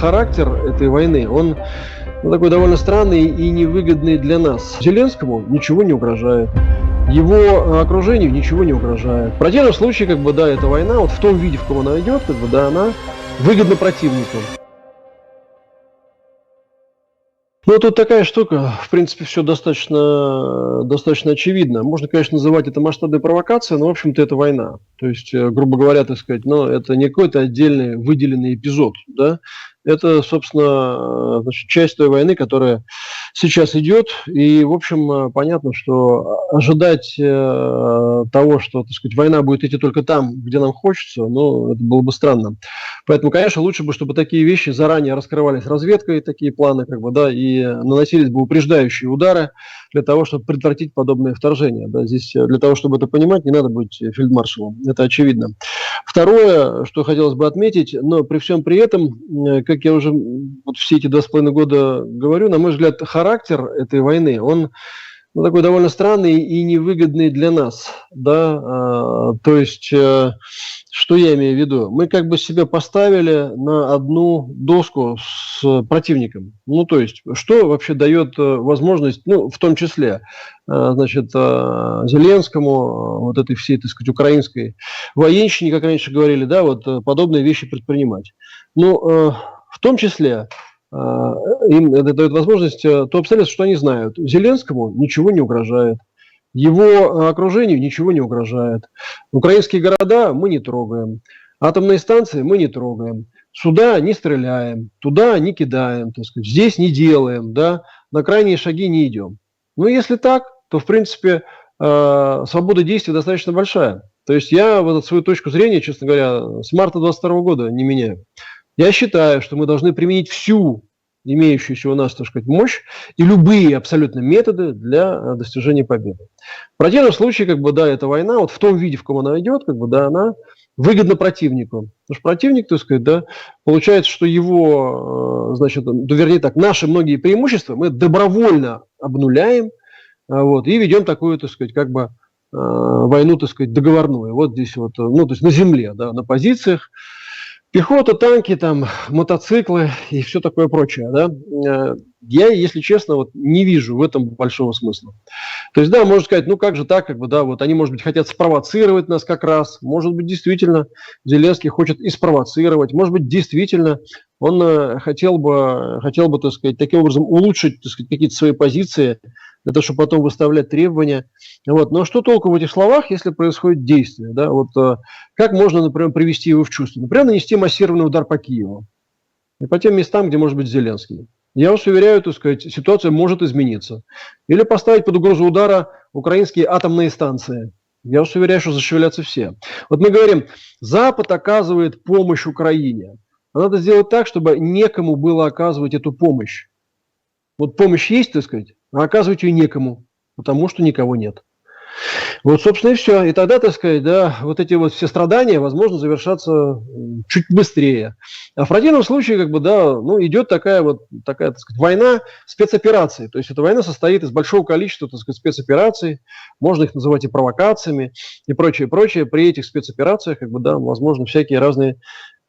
характер этой войны, он ну, такой довольно странный и невыгодный для нас. Зеленскому ничего не угрожает. Его э, окружению ничего не угрожает. В противном случае, как бы, да, эта война, вот в том виде, в ком она идет, как бы, да, она выгодна противнику. Ну, тут такая штука, в принципе, все достаточно, достаточно очевидно. Можно, конечно, называть это масштабной провокацией, но, в общем-то, это война. То есть, э, грубо говоря, так сказать, ну, это не какой-то отдельный выделенный эпизод, да, это, собственно, э, значит, часть той войны, которая сейчас идет. И, в общем, э, понятно, что ожидать э, того, что, так сказать, война будет идти только там, где нам хочется, ну, это было бы странно. Поэтому, конечно, лучше бы, чтобы такие вещи заранее раскрывались разведкой, такие планы, как бы, да, и наносились бы упреждающие удары для того, чтобы предотвратить подобные вторжения. Да. Здесь для того, чтобы это понимать, не надо быть фельдмаршалом. Это очевидно. Второе, что хотелось бы отметить, но при всем при этом, как я уже вот все эти два с половиной года говорю, на мой взгляд, характер этой войны, он ну, такой довольно странный и невыгодный для нас, да, а, то есть, э, что я имею в виду? Мы как бы себя поставили на одну доску с противником, ну, то есть, что вообще дает э, возможность, ну, в том числе, э, значит, Зеленскому, вот этой всей, так сказать, украинской военщине, как раньше говорили, да, вот подобные вещи предпринимать. Ну, в том числе а, им это дает возможность э, то обстоятельство, что они знают. Зеленскому ничего не угрожает. Его окружению ничего не угрожает. Украинские города мы не трогаем. Атомные станции мы не трогаем. Сюда не стреляем, туда не кидаем, так сказать, здесь не делаем, да, на крайние шаги не идем. Ну, если так, то, в принципе, э, свобода действий достаточно большая. То есть я вот свою точку зрения, честно говоря, с марта 22 года не меняю. Я считаю, что мы должны применить всю имеющуюся у нас, так сказать, мощь и любые абсолютно методы для э, достижения победы. В противном случае, как бы, да, эта война, вот в том виде, в каком она идет, как бы, да, она выгодна противнику. Потому что противник, так сказать, да, получается, что его, э, значит, ну, вернее так, наши многие преимущества мы добровольно обнуляем, э, вот, и ведем такую, так сказать, как бы войну, так сказать, договорную. Вот здесь вот, ну, то есть на земле, да, на позициях, Пехота, танки, там, мотоциклы и все такое прочее. Да? Я, если честно, вот не вижу в этом большого смысла. То есть, да, можно сказать, ну как же так, как бы, да, вот они, может быть, хотят спровоцировать нас как раз. Может быть, действительно, Зеленский хочет и спровоцировать. Может быть, действительно, он э, хотел бы, хотел бы, так сказать, таким образом улучшить, так сказать, какие-то свои позиции, для того, чтобы потом выставлять требования. Вот. Но что толку в этих словах, если происходит действие? Да? Вот, э, как можно, например, привести его в чувство? Например, нанести массированный удар по Киеву и по тем местам, где может быть Зеленский. Я вас уверяю, так сказать, ситуация может измениться. Или поставить под угрозу удара украинские атомные станции. Я вас уверяю, что зашевелятся все. Вот мы говорим, Запад оказывает помощь Украине. А надо сделать так, чтобы некому было оказывать эту помощь. Вот помощь есть, так сказать, а оказывать ее некому, потому что никого нет. Вот, собственно, и все. И тогда, так сказать, да, вот эти вот все страдания, возможно, завершатся чуть быстрее. А в противном случае, как бы, да, ну, идет такая вот, такая, так сказать, война спецопераций. То есть эта война состоит из большого количества, так сказать, спецопераций. Можно их называть и провокациями, и прочее, прочее. При этих спецоперациях, как бы, да, возможно, всякие разные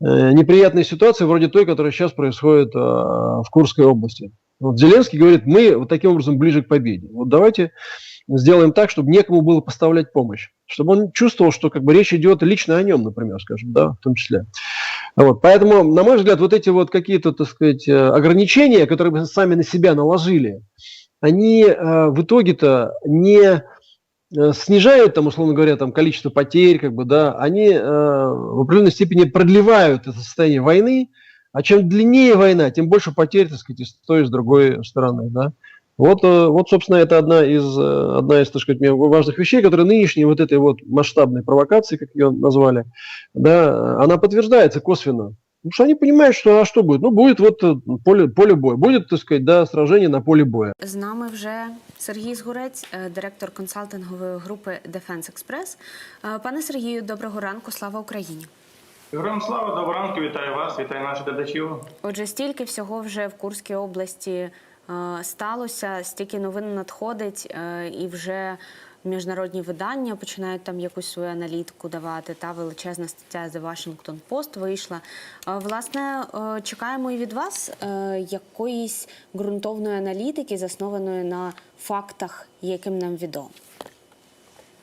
э, неприятные ситуации, вроде той, которая сейчас происходит э, в Курской области. Вот Зеленский говорит, мы вот таким образом ближе к победе. Вот давайте сделаем так, чтобы некому было поставлять помощь. Чтобы он чувствовал, что как бы речь идет лично о нем, например, скажем, да, в том числе. Вот, поэтому, на мой взгляд, вот эти вот какие-то, так сказать, э, ограничения, которые мы сами на себя наложили, они э, в итоге-то не э, снижают, там, условно говоря, там, количество потерь, как бы, да, они э, в определенной степени продлевают это состояние войны, а чем длиннее война, тем больше потерь, так сказать, и с той, и с другой стороны. Да? Вот, э, вот, собственно, это одна из, э, одна из, так сказать, важных вещей, которая нынешней вот этой вот масштабной провокации, как ее назвали, да, она подтверждается косвенно. Потому что они понимают, что а что будет? Ну, будет вот э, поле, поле боя. Будет, так сказать, да, сражение на полі боя. З нами вже Сергій Згурець, директор консалтингової групи Defense Express. Пане Сергію, доброго ранку. Слава Україні. Героям слава, доброго ранку, вітаю вас, вітаю наших глядачів. Отже, стільки всього вже в Курській області е, сталося, стільки новин надходить, е, і вже міжнародні видання починають там якусь свою аналітику давати. Та величезна стаття The Washington Post вийшла. Е, Власне, е, чекаємо і від вас е, якоїсь ґрунтовної аналітики, заснованої на фактах, яким нам відомо.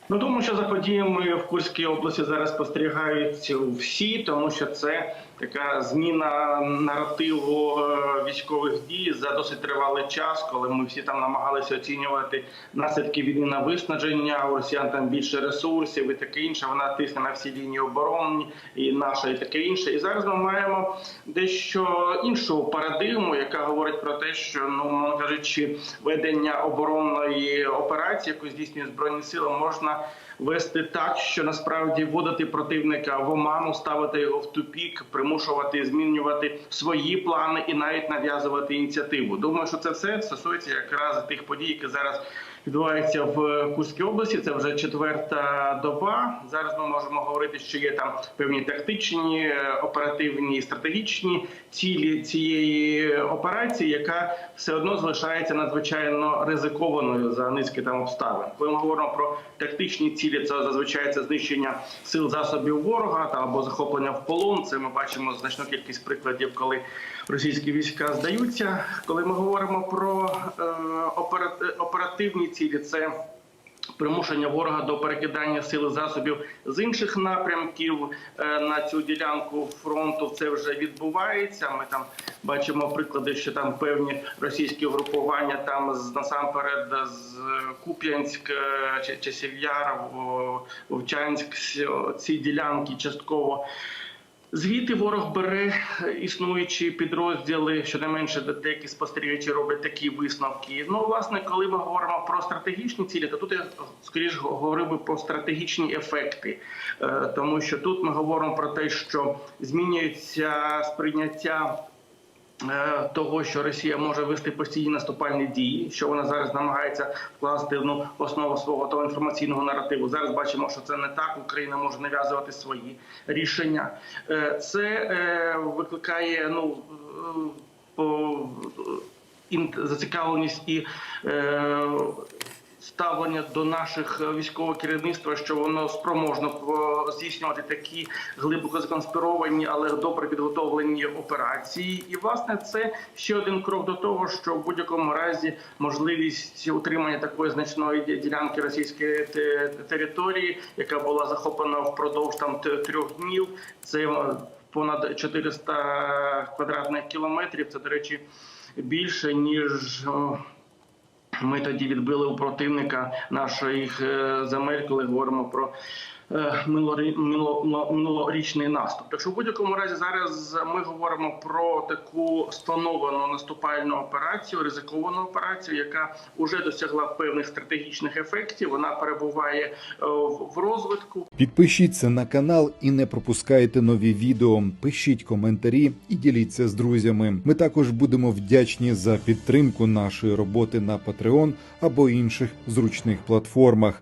Ну, думаю, що за подіями в Курській області зараз спостерігають всі, тому що це така зміна наративу е, військових дій за досить тривалий час, коли ми всі там намагалися оцінювати наслідки війни на виснаження. У росіян там більше ресурсів і таке інше. Вона тисне на всі лінії оборони і наша, і таке інше. І зараз ми маємо дещо іншу парадигму, яка говорить про те, що ну кажучи, ведення оборонної операції, яку здійснює збройні сили, можна вести так, що насправді вводити противника в оману, ставити його в тупік, примушувати змінювати свої плани і навіть нав'язувати ініціативу. Думаю, що це все стосується якраз тих подій, які зараз відбуваються в Курській області. Це вже четверта доба. Зараз ми можемо говорити, що є там певні тактичні, оперативні, стратегічні цілі цієї операції, яка все одно залишається надзвичайно ризикованою за низки там обставин. Коли ми говоримо про тактичні цілі, це зазвичай це знищення сил засобів ворога та або захоплення в полон. Це ми бачимо значну кількість прикладів, коли російські війська здаються. Коли ми говоримо про е, опера- оперативні цілі, це примушення ворога до перекидання сил засобів з інших напрямків е, на цю ділянку фронту. Це вже відбувається. Ми там бачимо приклади, що там певні російські групування там з насамперед з Куп'янськ, е, Часів'яр, Вовчанськ, ці ділянки частково. Звідти ворог бере існуючі підрозділи, щонайменше деякі спостерігачі роблять такі висновки. Ну, власне, коли ми говоримо про стратегічні цілі, то тут я скоріш говорив би про стратегічні ефекти, Е, тому що тут ми говоримо про те, що змінюється сприйняття. Е, Того, що Росія може вести постійні наступальні дії, що вона зараз намагається вкласти в ну, основу свого того інформаційного наративу. Зараз бачимо, що це не так. Україна може нав'язувати свої рішення. Е, Це е, викликає ну по зацікавленість і ставлення до наших е, військового керівництва, що воно спроможно е, здійснювати такі глибоко законспіровані, але добре підготовлені операції. І власне це ще один крок до того, що в будь-якому разі можливість утримання такої значної ділянки російської території, яка була захоплена впродовж там трьох днів. Це е, понад 400 квадратних кілометрів. Це до речі більше ніж. о, ми тоді відбили у противника наших е, земель, коли говоримо про е, минулорі- минуло- минулорічний наступ. Так що в будь-якому разі зараз ми говоримо про таку сплановану наступальну операцію, ризиковану операцію, яка вже досягла певних стратегічних ефектів. Вона перебуває е, в розвитку. Підпишіться на канал і не пропускайте нові відео. Пишіть коментарі і діліться з друзями. Ми також будемо вдячні за підтримку нашої роботи на Patreon або інших зручних платформах.